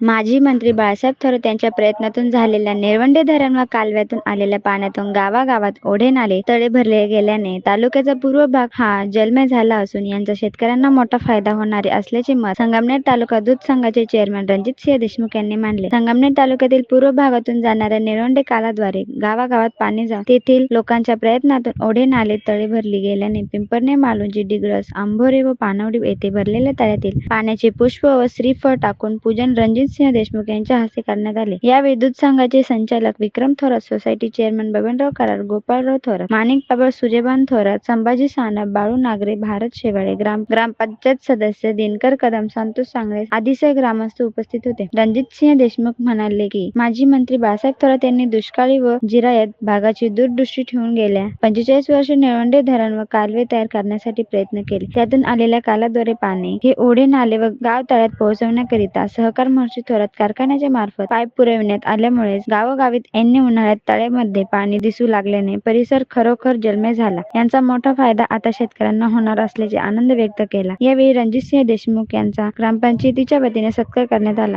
माजी मंत्री बाळासाहेब थोरात यांच्या प्रयत्नातून झालेल्या निर्वंडे धरण व कालव्यातून आलेल्या पाण्यातून गावागावात ओढे नाले तळे भरले गेल्याने तालुक्याचा पूर्व भाग हा जलमय झाला असून यांचा शेतकऱ्यांना मोठा फायदा होणार असल्याचे मत संगमनेर तालुका दूध संघाचे चेअरमन रणजित सिंह देशमुख यांनी मांडले संगमनेर तालुक्यातील पूर्व भागातून जाणाऱ्या निरवंडे कालाद्वारे गावागावात पाणी जाऊन तेथील लोकांच्या प्रयत्नातून ओढे नाले तळे भरली गेल्याने पिंपरणे मालुंजी डिग्रस आंभोरे व पानवडी येथे भरलेल्या तळ्यातील पाण्याचे पुष्प व श्रीफळ टाकून पूजन रणजित सिंह देशमुख यांच्या हस्ते करण्यात आले. यावेळी दूध संघाचे संचालक विक्रम थोरात सोसायटी चेअरमन बबनराव कराड गोपाळराव थोरात माणिक बाबा सुजेबान थोरात संभाजी सानप बाळू नागरे भारत शेवाळे ग्राम ग्रामपंचायत सदस्य दिनकर कदम संतोष सांगळे आदीसह ग्रामस्थ उपस्थित होते. रणजित सिंह देशमुख म्हणाले की माजी मंत्री बाळासाहेब थोरात यांनी दुष्काळी व जिरायत भागाची दूरदृष्टी ठेवून गेल्या पंचेचाळीस वर्ष निळवंडे धरण व कालवे तयार करण्यासाठी प्रयत्न केले. त्यातून आलेल्या कालाद्वारे पाणी हे ओढे नाले व गाव तळ्यात पोहोचवण्याकरिता सहकार पाण्याची थोरात कारखान्याच्या मार्फत पाईप पुरविण्यात आल्यामुळे गावोगावीत ऐन्य उन्हाळ्यात तळ्यामध्ये पाणी दिसू लागल्याने परिसर खरोखर जलमय झाला. यांचा मोठा फायदा आता शेतकऱ्यांना होणार असल्याचे आनंद व्यक्त केला. यावेळी रणजितसिंह देशमुख यांचा ग्रामपंचायतीच्या वतीने सत्कार करण्यात आला.